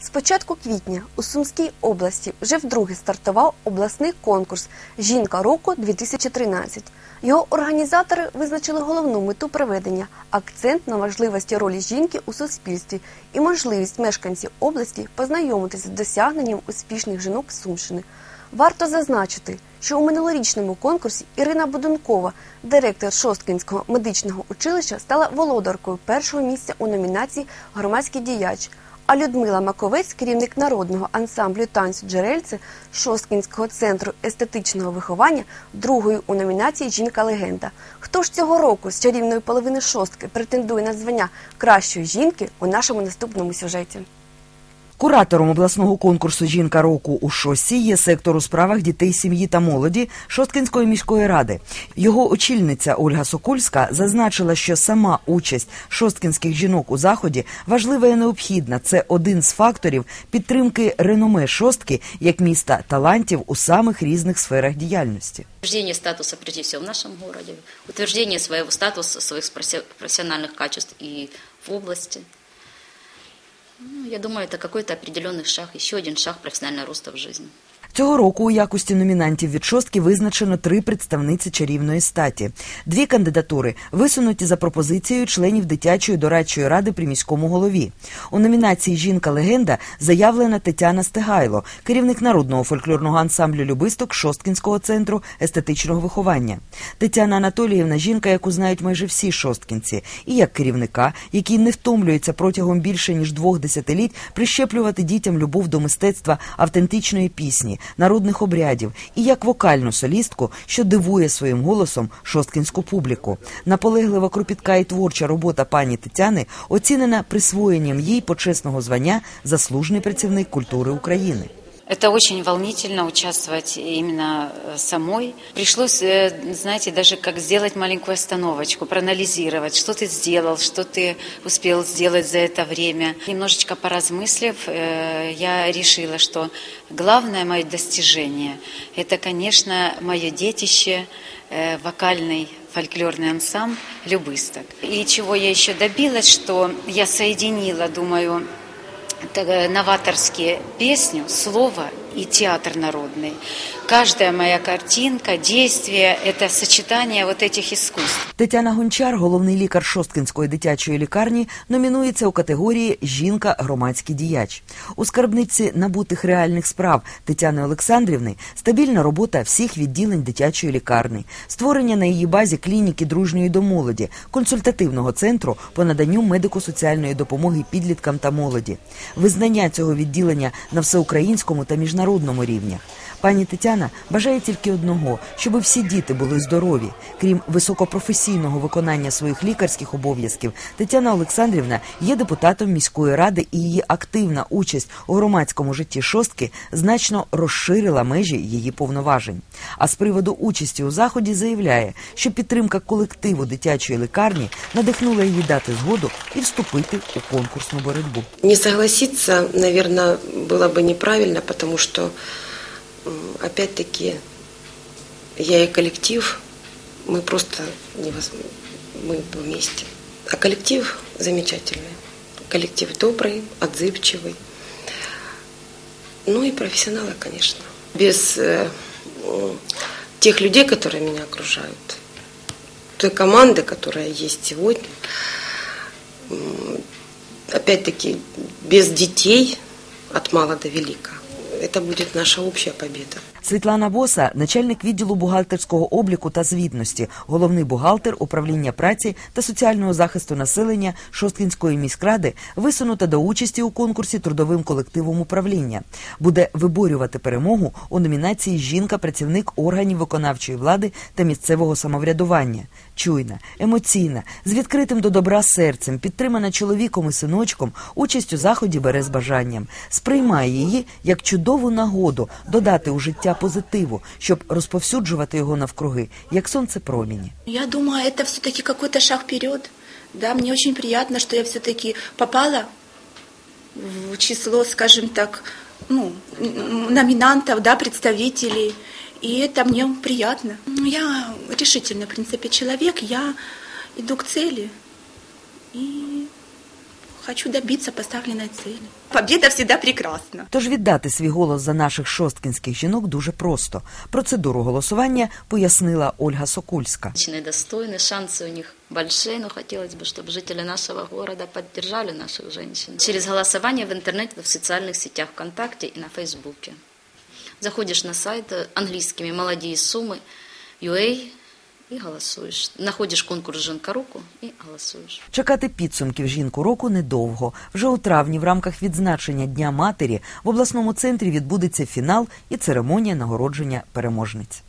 З початку квітня у Сумській області вже вдруге стартував обласний конкурс Жінка року 2013. Його організатори визначили головну мету проведення акцент на важливості ролі жінки у суспільстві і можливість мешканців області познайомитися з досягненням успішних жінок Сумщини. Варто зазначити, що у минулорічному конкурсі Ірина Будункова, директор Шосткінського медичного училища, стала володаркою першого місця у номінації Громадський діяч. А Людмила Маковець, керівник народного ансамблю танцю Джерельце Шосткінського центру естетичного виховання, другою у номінації Жінка легенда. Хто ж цього року з чарівної половини шостки претендує на звання кращої жінки у нашому наступному сюжеті? Куратором обласного конкурсу Жінка року у шосі є сектор у справах дітей, сім'ї та молоді Шосткинської міської ради. Його очільниця Ольга Сокольська зазначила, що сама участь шосткинських жінок у заході важлива і необхідна. Це один з факторів підтримки реноме шостки як міста талантів у самих різних сферах діяльності. Утверждение статуса, прежде всего, в нашем городе, утверждение своего статуса, своих професси- профессиональных качеств и в области. Я думаю, это какой-то определенный шаг, еще один шаг профессионального роста в жизни. Цього року у якості номінантів від шостки визначено три представниці чарівної статі. Дві кандидатури висунуті за пропозицією членів дитячої дорадчої ради при міському голові. У номінації Жінка легенда заявлена Тетяна Стегайло, керівник народного фольклорного ансамблю Любисток Шосткінського центру естетичного виховання. Тетяна Анатоліївна жінка, яку знають майже всі шосткінці, і як керівника, який не втомлюється протягом більше ніж двох десятиліть прищеплювати дітям любов до мистецтва автентичної пісні, народних обрядів, і як вокальну солістку, що дивує своїм голосом шосткінську публіку. Наполеглива кропітка і творча робота пані Тетяни оцінена присвоєнням їй почесного звання заслужений працівник культури України. Это очень волнительно участвовать именно э, самой. Пришлось, э, знаете, даже как сделать маленькую остановочку, проанализировать, что ты сделал, что ты успел сделать за это время. Немножечко поразмыслив, э, я решила, что главное мое достижение – это, конечно, мое детище, вокальный фольклорный ансамбль «Любысток». И чего я еще добилась, что я соединила, думаю, новаторские песню, слово и театр народный. Каждая моя картинка, действие – это сочетание вот этих искусств. Тетяна Гончар, головний лікар Шосткинської дитячої лікарні, номінується у категорії Жінка громадський діяч. У скарбниці набутих реальних справ Тетяни Олександрівни стабільна робота всіх відділень дитячої лікарні, створення на її базі клініки дружньої до молоді, консультативного центру по наданню медико-соціальної допомоги підліткам та молоді, визнання цього відділення на всеукраїнському та міжнародному рівнях. Пані Тетяна бажає тільки одного, щоб всі діти були здорові. Крім високопрофесійного виконання своїх лікарських обов'язків, Тетяна Олександрівна є депутатом міської ради і її активна участь у громадському житті шостки значно розширила межі її повноважень. А з приводу участі у заході заявляє, що підтримка колективу дитячої лікарні надихнула її дати згоду і вступити у конкурсну боротьбу. Не согласиться, наверное, было бы неправильно, потому что, опять-таки, я и коллектив, мы просто невоз... мы вместе. А коллектив замечательный. Коллектив добрый, отзывчивый. Ну и профессионалы, конечно. Без э, тех людей, которые меня окружают, той команды, которая есть сегодня, опять-таки, без детей от мала до велика. Это будет наша общая победа. Світлана Боса, начальник відділу бухгалтерського обліку та звітності, головний бухгалтер управління праці та соціального захисту населення Шосткінської міськради, висунута до участі у конкурсі трудовим колективом управління. Буде виборювати перемогу у номінації Жінка-працівник органів виконавчої влади та місцевого самоврядування. Чуйна, емоційна, з відкритим до добра серцем, підтримана чоловіком і синочком, участь у заході бере з бажанням, сприймає її як чудову нагоду додати у життя позитиву, щоб розповсюджувати його навкруги, як сонце проміні. Я думаю, это все-таки какой-то шаг вперед. Да, мне очень приятно, что я все-таки попала в число, скажем так, ну, м, номинантов, да, представителей. И это мне приятно. Я решительный, в принципе, человек. Я иду к цели. И хочу добиться поставленной цели. Победа всегда прекрасна. Тож віддати свій голос за наших шосткінських жінок дуже просто. Процедуру голосування пояснила Ольга Сокульська. Женщины достойны, шансы у них большие, но хотелось бы, чтобы жители нашего города поддержали наших женщин. Через голосование в интернете, в социальных сетях ВКонтакте и на Фейсбуке. Заходишь на сайт э, английскими «Молодые суммы», UA и голосуєш. Находиш конкурс «Жінка руку» і голосуєш. Чекати підсумків жінку року недовго. Вже у травні в рамках відзначення Дня матері в обласному центрі відбудеться фінал і церемонія нагородження переможниць.